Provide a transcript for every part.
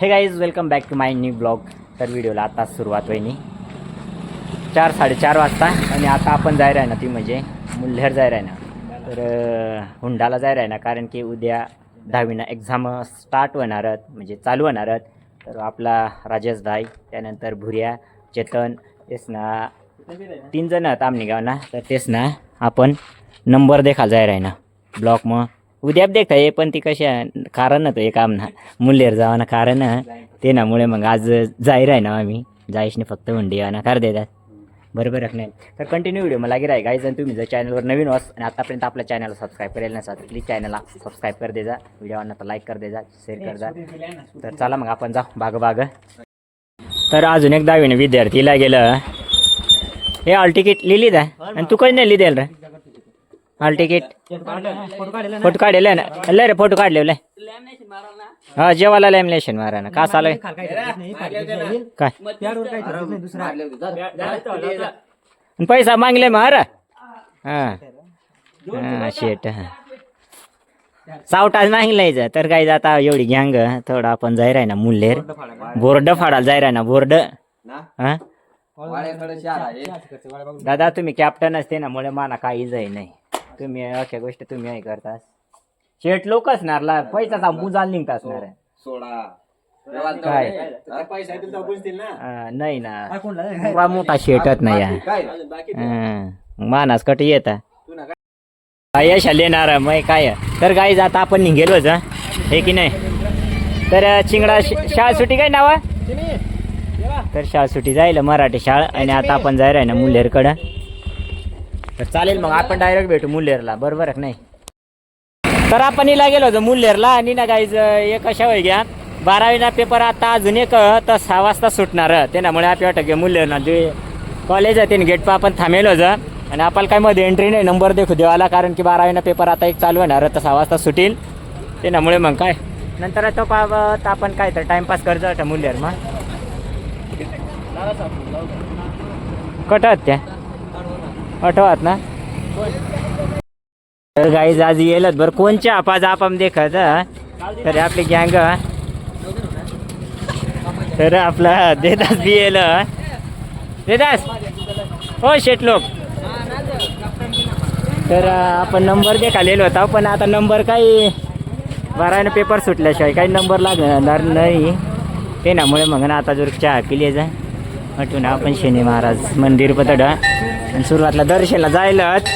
Hey guys welcome back to my new blog तर व्हिडिओला आता सुरुवात होईनी. चार साडेचार वाजता आणि आता आपण जायला आहे ना ती म्हणजे मुल्हेर जायला आहे ना तर हुंडाला जायला आहे ना कारण की उद्या दहावीना एक्झाम स्टार्ट होणार आहेत म्हणजे चालू होणार आहेत. तर आपला राजेश भाई त्यानंतर भुर्या चेतन तेच ना तीन जण आहेत आमनी गावना. तर तेच ना आपण नंबर देखा जाय राही ना ब्लॉक मग उद्या देखता ये पण ती कशी आहे कारण नव्हतं एक आमना. मुल्लेर जावाना कारण ते नामुळे मग आज जाहीर आहे ना आम्ही. जायशने फक्त हुंडी ना कर देतात बरोबर आहे की नाही? तर कंटिन्यू व्हिडिओ मला लागेल राही गाईज आणि तुम्ही जर चॅनलवर नवीन वास आणि आतापर्यंत आपल्या चॅनलला सबस्क्राईब करेल नसा तर प्लीज चॅनलला सबस्क्राईब कर देजा. व्हिडिओवरनं तर लाईक कर देजा शेअर कर जा. तर चला मग आपण जाऊ बाग बाग तर अजून एक दहावीने विद्यार्थीला गेलं हे ऑल तिकीट लिहिली दा आणि तू कधी नाही लिहिदेल रे? हॉल तिकीट फोटो काढले ना? लय रे फोटो काढले हा जेवायला लॅमिनेशन मारा ना का चालू काय आणि पैसा मागले मारा हा हा. शेट हा सावटाच मागलायचं तर काय आता एवढी गँग थोडं आपण जाय राही ना मुल्लेर बोर्ड फाडायला जाय राही ना बोर्ड. हा? दादा तुम्ही कॅप्टन असते ना मुळे मला काही जाई नाही. तुम्ही अख्या गोष्ट तुम्ही हे करता शेट लोक असणार ला पैसा मुजाल निघत असणार. आहे. काय? अं, नाही ना. मोठा शेटच नाही आहे. हं. मानास कट येता. यश लेणार मग काय? तर गाईज आता आपण निघेलो जा हे की नाही? तर अं, चिंगडा श- शाळा सुटी काय नावा? तर शाळा सुटी जाईल मराठी शाळा आणि आता आपण जायला आहे ना मुल्हेरकडं तर चालेल मग आपण डायरेक्ट भेटू मुल्हेरला बरोबर आहे नाही? तर आपण हिला गेलो होतो मुल्हेरला आणि ना गाईज एक अशा वय घ्या? बारावीना पेपर आता अजून एक तर सहा वाजता सुटणार. त्यामुळे आपण वाटतं की मुल्हेरना जे कॉलेज आहे त्याने गेट आपण थांबेलो होतं. आणि आपल्याला काय मध्ये एंट्री नाही नंबर देखू देवाला कारण की बारावीना पेपर आता एक चालू होणार. तर सहा वाजता सुटील. त्यामुळे मग काय? नंतर तो पावत आपण काय तर टाइमपास करतो होता मुल्हेर मग कटत त्या. आठवत ना? तर गाईज आज येलच बरं. कोणच्या आपाज आपण देखत तर आपली गँग तर आपला देदास बी येल देदास हो शेट लोक. तर आपण नंबर देखालेलो होता पण आता नंबर काही बारानं पेपर सुटल्याशिवाय काही नंबर लागणार नाही. ते नामुळे मग ना आता जर चहा पिली जा. म्हटून आपण शनी महाराज मंदिर पतड आणि सुरुवातला दर्शनला जायलाच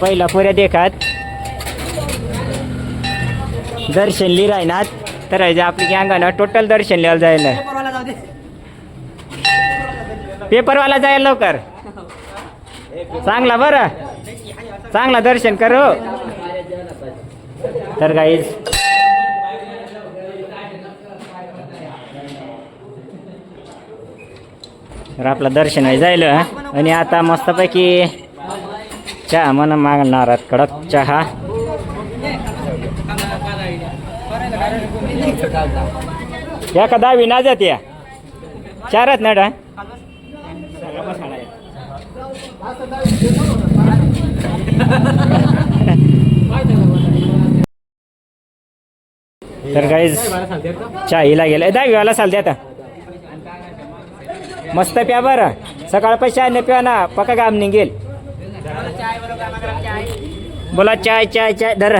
पहिला पुऱ्या देखात. दर्शन लिरायनात. तर जे आपली गँगानं टोटल दर्शन लिहायला जायला. पेपरवाला जायल लवकर. चांगला बरं. चांगला दर्शन करू. तर गाईज तर आपलं दर्शन आहे जायला आणि आता मस्तपैकी चहा मन मागणार आहेत कडक चहा. या का दहावी ना जाते या चारच ना डा? तर काहीच चहा हिला दहावी दहावीवाला चालते आता. मस्त प्या बरं. सकाळ पैसे न प्या ना. पका काम निघेल. बोला चाय चाय चाय. धर.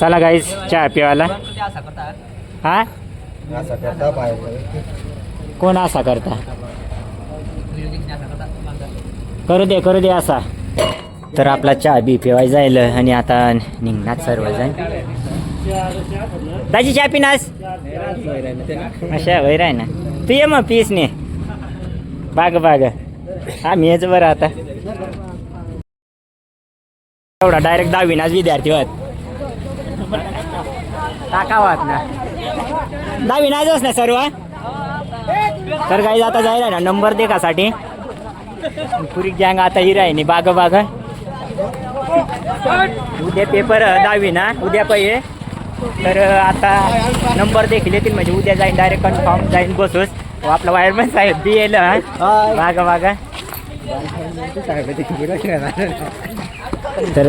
चला गाईस चहा पिवायला हा? कोण असा करता? करू दे करू दे असा तर आपला चहा बी पिवाय जाईल आणि आता निघणार सर्वजण. दाजी चहा पिनास? अशा वैर आहे ना. तू ये मग पीस ने. बाग बाग. हा मी बरं आता. एवढा डायरेक्ट दहावी दहावीनाच विद्यार्थी होत. टाकावात ना. दहावी नाच ना सर्व? तर काही आता जायला ना नंबर दे कासाठी पुरी गँग आता ही राही बाग बाग. उद्या पेपर दहावी ना. उद्या पहिले. तर आता नंबर देखील येतील. म्हणजे उद्या जाईन डायरेक्ट कन्फर्म जाईन बसूस व आपला वायरमॅन साहेब बी येईल बागा बागा तर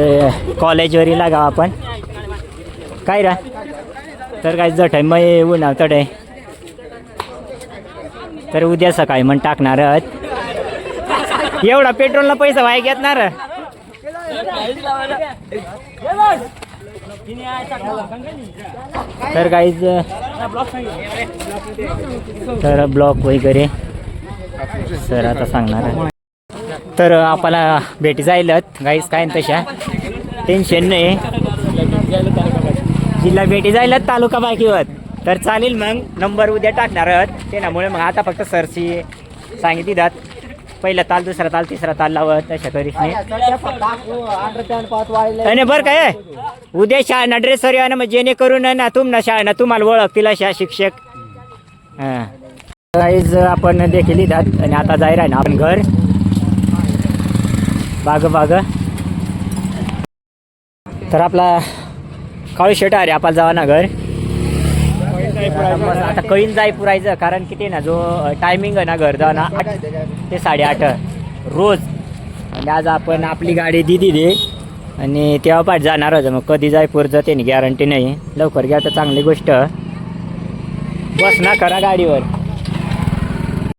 कॉलेजवरी लागाव आपण. काय रा? तर काय जट आहे मग उन्हा तड. आहे तर उद्या सकाळी मग टाकणार आहोत. एवढा पेट्रोलला पैसा वाया घेतणार तर काहीच तर ब्लॉक वगैरे सर आता सांगणार आहे. तर आपल्याला भेटी जायलत गाईज काय तशा? टेन्शन नाही जिल्हा भेटी जायलात तालुका बाकीवर तर चालेल मग. नंबर उद्या टाकणार आहोत. त्यामुळे मग आता फक्त सरची सांगितली जात. पहिला ताल दुसरा ताल तिसरा ताल लावत तशा करीस नाही आणि बरं काय उद्या शाळा ड्रेसवर या ना मग जेणेकरून ना तुम ना शाळा तुम्हाला ओळखतील अशा शिक्षक. हां. आपण देखील लिहितात आणि आता जाय ना आपण घर. बाग बाग. तर आपला काळू शेट अरे आपण जावा ना घर. आता कळीन जाय पुरायचं कारण किती ना जो टायमिंग आहे ना घर जावा ना. आठ ते साडेआठ रोज. आणि आज आपण आपली गाडी दिली दे. आणि तेव्हा पाठ जाणार होतं. मग कधी जाय जाते गॅरंटी नाही. लवकर घ्या तर चांगली गोष्ट. बस ना करा गाडीवर.